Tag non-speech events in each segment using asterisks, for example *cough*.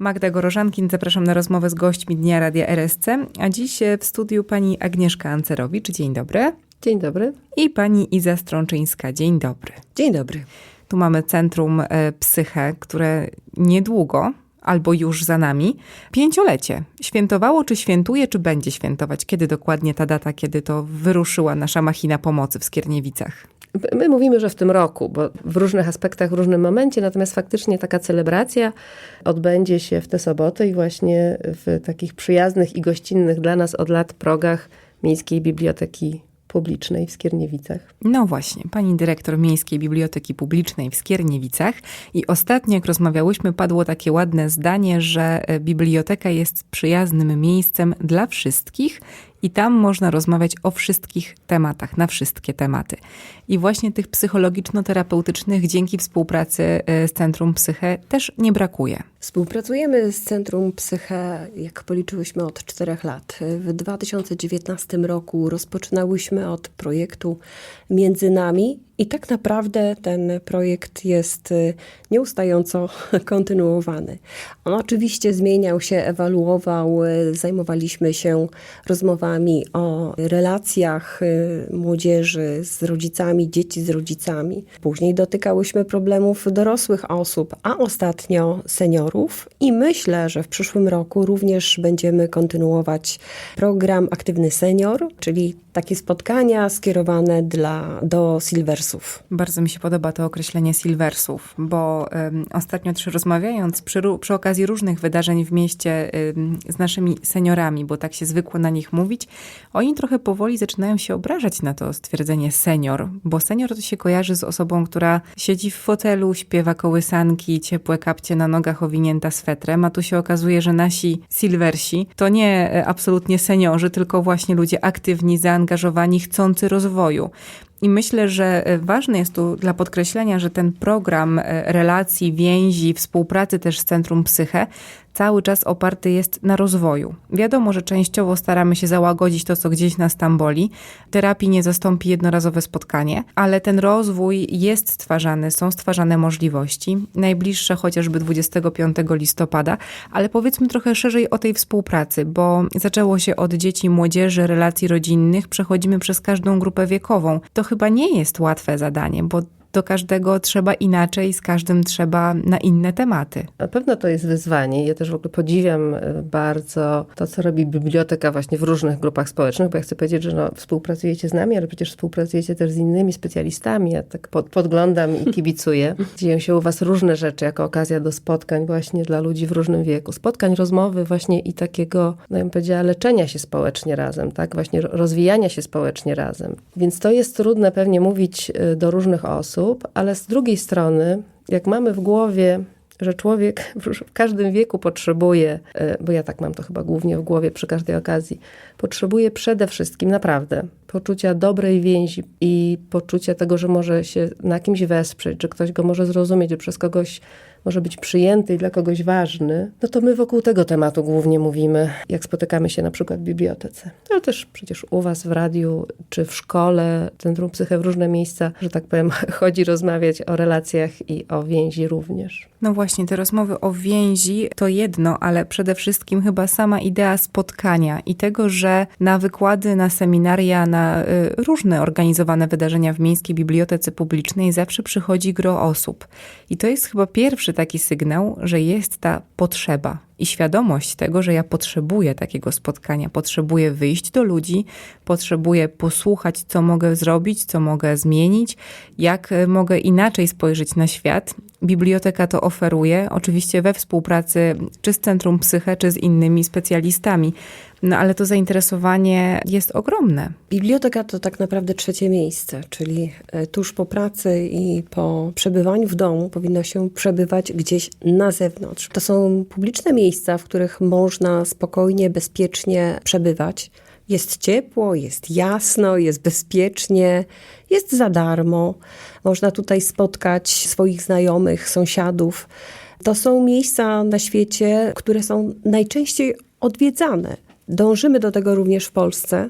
Magda Gorożankin, zapraszam na rozmowę z gośćmi Dnia Radia RSC, a dziś w studiu pani Agnieszka Ancerowicz. Dzień dobry. Dzień dobry. I pani Iza Strączyńska. Dzień dobry. Dzień dobry. Tu mamy Centrum e, Psyche, które niedługo, albo już za nami, pięciolecie. Świętowało, czy świętuje, czy będzie świętować? Kiedy dokładnie ta data, kiedy to wyruszyła nasza machina pomocy w Skierniewicach? My mówimy, że w tym roku, bo w różnych aspektach, w różnym momencie, natomiast faktycznie taka celebracja odbędzie się w tę sobotę i właśnie w takich przyjaznych i gościnnych dla nas od lat progach Miejskiej Biblioteki Publicznej w Skierniewicach. No właśnie, pani dyrektor Miejskiej Biblioteki Publicznej w Skierniewicach i ostatnio jak rozmawiałyśmy padło takie ładne zdanie, że e, biblioteka jest przyjaznym miejscem dla wszystkich i tam można rozmawiać o wszystkich tematach, na wszystkie tematy. I właśnie tych psychologiczno-terapeutycznych dzięki współpracy e, z Centrum Psyche też nie brakuje. Współpracujemy z Centrum Psyche, jak policzyłyśmy, od czterech lat. W 2019 roku rozpoczynałyśmy od projektu Między Nami i tak naprawdę ten projekt jest y, nieustająco *laughs* kontynuowany. On oczywiście zmieniał się, ewaluował, y, zajmowaliśmy się rozmowami o relacjach y, młodzieży z rodzicami, dzieci z rodzicami. Później dotykałyśmy problemów dorosłych osób, a ostatnio seniorów i myślę, że w przyszłym roku również będziemy kontynuować program Aktywny Senior, czyli takie spotkania skierowane dla, do silversów. Bardzo mi się podoba to określenie silversów, bo um, ostatnio też rozmawiając przy, przy, okazji różnych wydarzeń w mieście um, z naszymi seniorami, bo tak się zwykło na nich mówić, oni trochę powoli zaczynają się obrażać na to stwierdzenie senior, bo senior to się kojarzy z osobą, która siedzi w fotelu, śpiewa kołysanki, ciepłe kapcie na nogach owinięta swetrem, a tu się okazuje, że nasi silversi to nie e, absolutnie seniorzy, tylko właśnie ludzie aktywni, zaangażowani, chcący rozwoju. I myślę, że e, ważne jest tu dla podkreślenia, że ten program e, relacji, więzi, współpracy też z Centrum Psyche cały czas oparty jest na rozwoju. Wiadomo, że częściowo staramy się załagodzić to, co gdzieś nas tam boli. Terapii nie zastąpi jednorazowe spotkanie, ale ten rozwój jest stwarzany, są stwarzane możliwości. Najbliższe chociażby 25 listopada, ale powiedzmy trochę szerzej o tej współpracy, bo zaczęło się od dzieci młodzieży, relacji rodzinnych, przechodzimy przez każdą grupę wiekową. To chyba nie jest łatwe zadanie, bo do każdego trzeba inaczej, z każdym trzeba na inne tematy. Na pewno to jest wyzwanie. Ja też w ogóle podziwiam e, bardzo to, co robi biblioteka właśnie w różnych grupach społecznych, bo ja chcę powiedzieć, że no, współpracujecie z nami, ale przecież współpracujecie też z innymi specjalistami. Ja tak pod, podglądam i *laughs* kibicuję. Dzieją się u was różne rzeczy jako okazja do spotkań właśnie dla ludzi w różnym wieku. Spotkań, rozmowy właśnie i takiego, no ja bym powiedziała, leczenia się społecznie razem, tak? Właśnie rozwijania się społecznie razem. Więc to jest trudne pewnie mówić e, do różnych osób, osób, ale z drugiej strony, jak mamy w głowie, że człowiek w każdym wieku potrzebuje, e, bo ja tak mam to chyba głównie w głowie przy każdej okazji, potrzebuje przede wszystkim naprawdę poczucia dobrej więzi i poczucia tego, że może się na kimś wesprzeć, że ktoś go może zrozumieć, że przez kogoś może być przyjęty i dla kogoś ważny, no to my wokół tego tematu głównie mówimy, jak spotykamy się na przykład w bibliotece. Ale też przecież u was w radiu, czy w szkole, Centrum Psyche, w różne miejsca, że tak powiem, *laughs* chodzi rozmawiać o relacjach i o więzi również. No właśnie, te rozmowy o więzi to jedno, ale przede wszystkim chyba sama idea spotkania i tego, że na wykłady, na seminaria, na y, różne organizowane wydarzenia w Miejskiej Bibliotece Publicznej zawsze przychodzi gro osób. I to jest chyba pierwszy pierwszy taki sygnał, że jest ta potrzeba i świadomość tego, że ja potrzebuję takiego spotkania, potrzebuję wyjść do ludzi, potrzebuję posłuchać, co mogę zrobić, co mogę zmienić, jak e, mogę inaczej spojrzeć na świat. Biblioteka to oferuje, oczywiście we współpracy czy z Centrum Psyche, czy z innymi specjalistami. No ale to zainteresowanie jest ogromne. Biblioteka to tak naprawdę trzecie miejsce, czyli e, tuż po pracy i po przebywaniu w domu powinno się przebywać gdzieś na zewnątrz. To są publiczne miejsca, w których można spokojnie, bezpiecznie przebywać. Jest ciepło, jest jasno, jest bezpiecznie, jest za darmo. Można tutaj spotkać swoich znajomych, sąsiadów. To są miejsca na świecie, które są najczęściej odwiedzane. Dążymy do tego również w Polsce,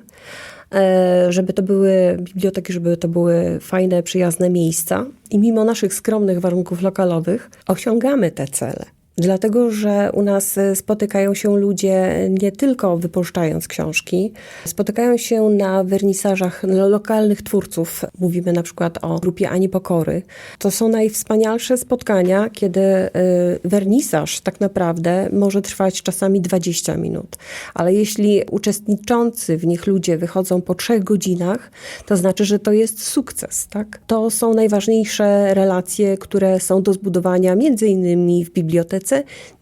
e, żeby to były biblioteki, żeby to były fajne, przyjazne miejsca. I mimo naszych skromnych warunków lokalowych osiągamy te cele. Dlatego, że u nas e, spotykają się ludzie nie tylko wypuszczając książki, spotykają się na wernisażach lo- lokalnych twórców. Mówimy na przykład o grupie Ani Pokory. To są najwspanialsze spotkania, kiedy e, wernisaż tak naprawdę może trwać czasami 20 minut. Ale jeśli uczestniczący w nich ludzie wychodzą po trzech godzinach, to znaczy, że to jest sukces. Tak? To są najważniejsze relacje, które są do zbudowania między innymi w bibliotece,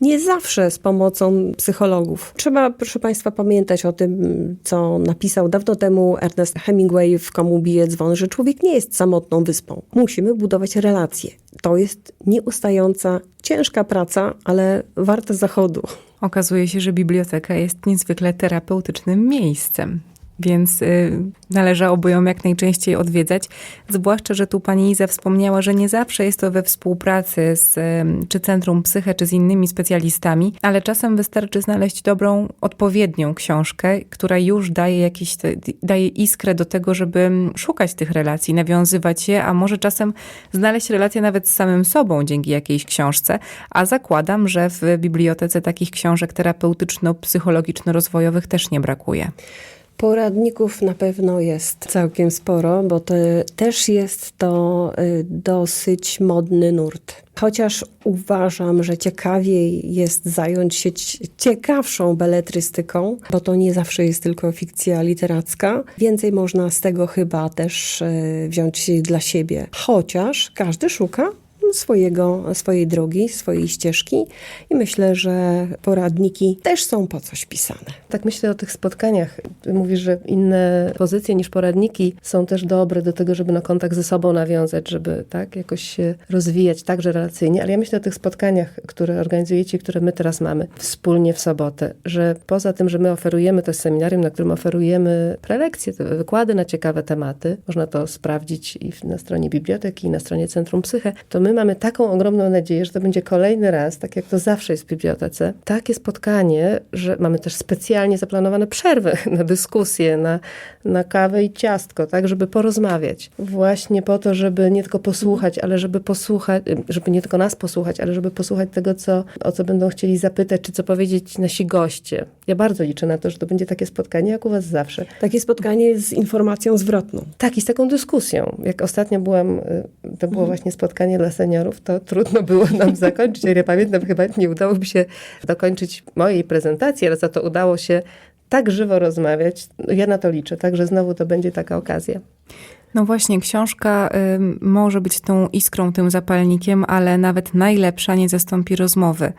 nie zawsze z pomocą psychologów. Trzeba, proszę Państwa, pamiętać o tym, co napisał dawno temu Ernest Hemingway w Komu bije dzwon, że człowiek nie jest samotną wyspą. Musimy budować relacje. To jest nieustająca, ciężka praca, ale warta zachodu. Okazuje się, że biblioteka jest niezwykle terapeutycznym miejscem. Więc y, należałoby ją jak najczęściej odwiedzać. Zwłaszcza, że tu pani Iza wspomniała, że nie zawsze jest to we współpracy z czy Centrum Psyche, czy z innymi specjalistami, ale czasem wystarczy znaleźć dobrą, odpowiednią książkę, która już daje jakiś, daje iskrę do tego, żeby szukać tych relacji, nawiązywać je, a może czasem znaleźć relacje nawet z samym sobą dzięki jakiejś książce. A zakładam, że w bibliotece takich książek terapeutyczno-psychologiczno-rozwojowych też nie brakuje. Poradników na pewno jest całkiem sporo, bo to też jest to y, dosyć modny nurt. Chociaż uważam, że ciekawiej jest zająć się ci- ciekawszą beletrystyką, bo to nie zawsze jest tylko fikcja literacka. Więcej można z tego chyba też y, wziąć dla siebie. Chociaż każdy szuka swojego, swojej drogi, swojej ścieżki i myślę, że poradniki też są po coś pisane. Tak myślę o tych spotkaniach. Mówisz, że inne pozycje niż poradniki są też dobre do tego, żeby na kontakt ze sobą nawiązać, żeby tak jakoś się rozwijać także relacyjnie. Ale ja myślę o tych spotkaniach, które organizujecie, które my teraz mamy wspólnie w sobotę, że poza tym, że my oferujemy to seminarium, na którym oferujemy prelekcje, wykłady na ciekawe tematy, można to sprawdzić i na stronie biblioteki, i na stronie Centrum Psyche, to my mamy taką ogromną nadzieję, że to będzie kolejny raz, tak jak to zawsze jest w bibliotece, takie spotkanie, że mamy też specjalnie zaplanowane przerwy *laughs* na dyskusję, na, na kawę i ciastko, tak, żeby porozmawiać. Właśnie po to, żeby nie tylko posłuchać, ale żeby posłuchać, żeby nie tylko nas posłuchać, ale żeby posłuchać tego, co, o co będą chcieli zapytać, czy co powiedzieć nasi goście. Ja bardzo liczę na to, że to będzie takie spotkanie, jak u was zawsze. Takie spotkanie z informacją zwrotną. Tak, i z taką dyskusją. Jak ostatnio byłam, y, to było właśnie spotkanie dla seniorów, to trudno było nam *laughs* zakończyć. Ja pamiętam, chyba nie udało mi się dokończyć mojej prezentacji, ale za to udało się tak żywo rozmawiać. Ja na to liczę, także znowu to będzie taka okazja. No właśnie, książka ym, może być tą iskrą, tym zapalnikiem, ale nawet najlepsza nie zastąpi rozmowy.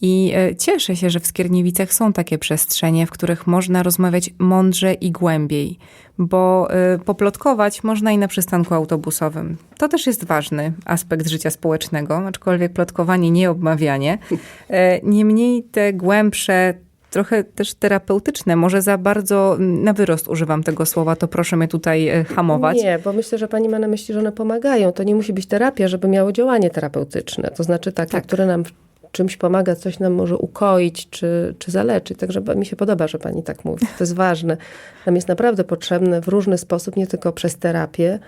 I y, cieszę się, że w Skierniewicach są takie przestrzenie, w których można rozmawiać mądrze i głębiej, bo y, poplotkować można i na przystanku autobusowym. To też jest ważny aspekt życia społecznego, aczkolwiek plotkowanie nie obmawianie. E, Niemniej te głębsze, trochę też terapeutyczne, może za bardzo na wyrost używam tego słowa, to proszę mnie tutaj e, hamować. Nie, bo myślę, że pani ma na myśli, że one pomagają. To nie musi być terapia, żeby miało działanie terapeutyczne. To znaczy takie, Tak. które nam czymś pomaga, coś nam może ukoić czy, czy zaleczyć. Także mi się podoba, że pani tak mówi. To jest ważne. Nam jest naprawdę potrzebne w różny sposób, nie tylko przez terapię,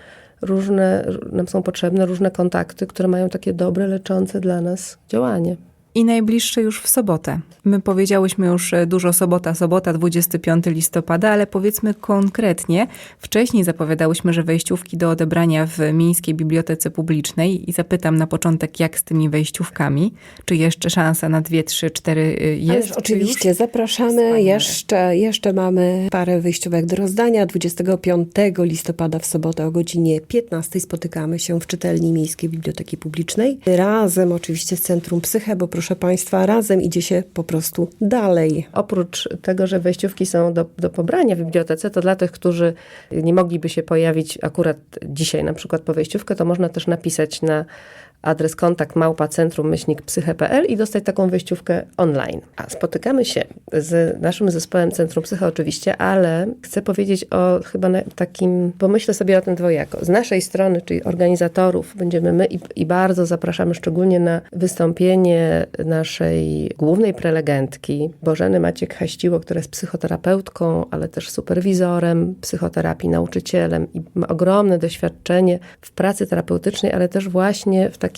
różne, nam są potrzebne różne kontakty, które mają takie dobre, leczące dla nas działanie. I najbliższe już w sobotę. My powiedziałyśmy już e, dużo sobota, sobota 25 listopada, ale powiedzmy konkretnie. Wcześniej zapowiadałyśmy, że wejściówki do odebrania w Miejskiej Bibliotece Publicznej i zapytam na początek, jak z tymi wejściówkami. Czy jeszcze szansa na dwie, trzy, cztery y, jest? Ależ czy oczywiście, już? zapraszamy. Wspaniale. Jeszcze, jeszcze mamy parę wyjściówek do rozdania. 25 listopada w sobotę o godzinie 15 spotykamy się w czytelni Miejskiej Biblioteki Publicznej. Razem oczywiście z Centrum Psyche, bo proszę Państwa, razem idzie się po prostu dalej. Oprócz tego, że wejściówki są do, do pobrania w bibliotece, to dla tych, którzy nie mogliby się pojawić akurat dzisiaj na przykład po wejściówkę, to można też napisać na adres kontakt małpa centrum myślnik psyche.pl i dostać taką wejściówkę online. A spotykamy się z naszym zespołem Centrum Psycho oczywiście, ale chcę powiedzieć o chyba takim, bo myślę sobie o tym dwojako. Z naszej strony, czyli organizatorów, będziemy my i, i bardzo zapraszamy szczególnie na wystąpienie naszej głównej prelegentki, Bożeny Maciek Haściło, która jest psychoterapeutką, ale też superwizorem psychoterapii, nauczycielem i ma ogromne doświadczenie w pracy terapeutycznej, ale też właśnie w takim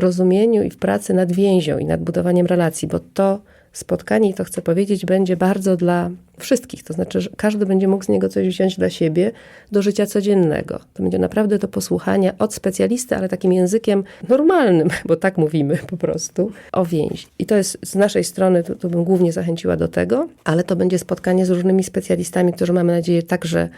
rozumieniu i w pracy nad więzią i nad budowaniem relacji, bo to spotkanie, i to chcę powiedzieć, będzie bardzo dla wszystkich. To znaczy, że każdy będzie mógł z niego coś wziąć dla siebie do życia codziennego. To będzie naprawdę do posłuchania od specjalisty, ale takim językiem normalnym, *laughs* bo tak mówimy po prostu, o więzi. I to jest z naszej strony, to, to bym głównie zachęciła do tego, ale to będzie spotkanie z różnymi specjalistami, którzy mamy nadzieję także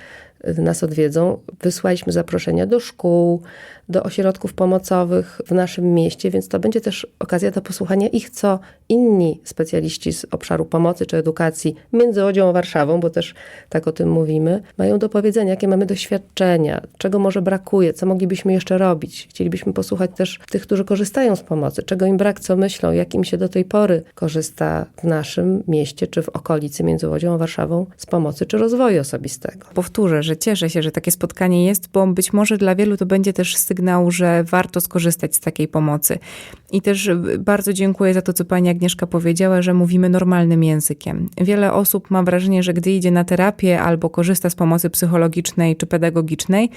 nas odwiedzą. Wysłaliśmy zaproszenia do szkół, do ośrodków pomocowych w naszym mieście, więc to będzie też okazja do posłuchania ich, co inni specjaliści z obszaru pomocy czy edukacji między Łodzią Warszawą, bo też tak o tym mówimy, mają do powiedzenia, jakie mamy doświadczenia, czego może brakuje, co moglibyśmy jeszcze robić. Chcielibyśmy posłuchać też tych, którzy korzystają z pomocy, czego im brak, co myślą, jak im się do tej pory korzysta w naszym mieście czy w okolicy między Łodzią a Warszawą z pomocy czy rozwoju osobistego. Powtórzę, że cieszę się, że takie spotkanie jest, bo być może dla wielu to będzie też sygnał, że warto skorzystać z takiej pomocy. I też y, bardzo dziękuję za to, co pani Agnieszka powiedziała, że mówimy normalnym językiem. Wiele osób ma wrażenie, że gdy idzie na terapię albo korzysta z pomocy psychologicznej czy pedagogicznej,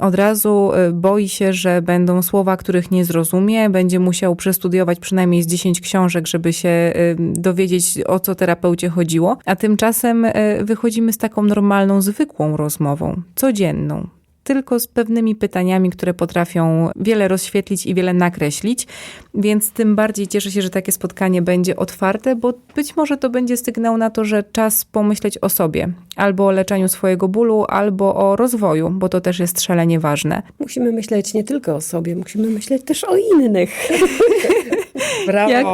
od razu y, boi się, że będą słowa, których nie zrozumie, będzie musiał przestudiować przynajmniej z 10 książek, żeby się y, dowiedzieć, o co terapeucie chodziło. A tymczasem y, wychodzimy z taką normalną, zwykłą rozmową, codzienną tylko z pewnymi pytaniami, które potrafią wiele rozświetlić i wiele nakreślić. Więc tym bardziej cieszę się, że takie spotkanie będzie otwarte, bo być może to będzie sygnał na to, że czas pomyśleć o sobie, albo o leczeniu swojego bólu, albo o rozwoju, bo to też jest szalenie ważne. Musimy myśleć nie tylko o sobie, musimy myśleć też o innych. *laughs* Brawo! Jak,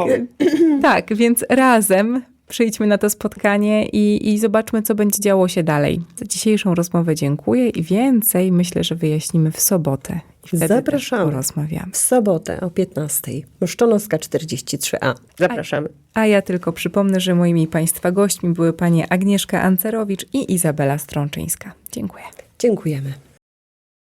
*clears throat* tak, więc razem przyjdźmy na to spotkanie i, i zobaczmy, co będzie działo się dalej. Za dzisiejszą rozmowę dziękuję i więcej myślę, że wyjaśnimy w sobotę. I wtedy Zapraszamy. Porozmawiamy. W sobotę o 15. Mszczonowska 43A. Zapraszamy. A ja tylko przypomnę, że moimi Państwa gośćmi były panie Agnieszka Ancerowicz i Izabela Strączyńska. Dziękuję. Dziękujemy.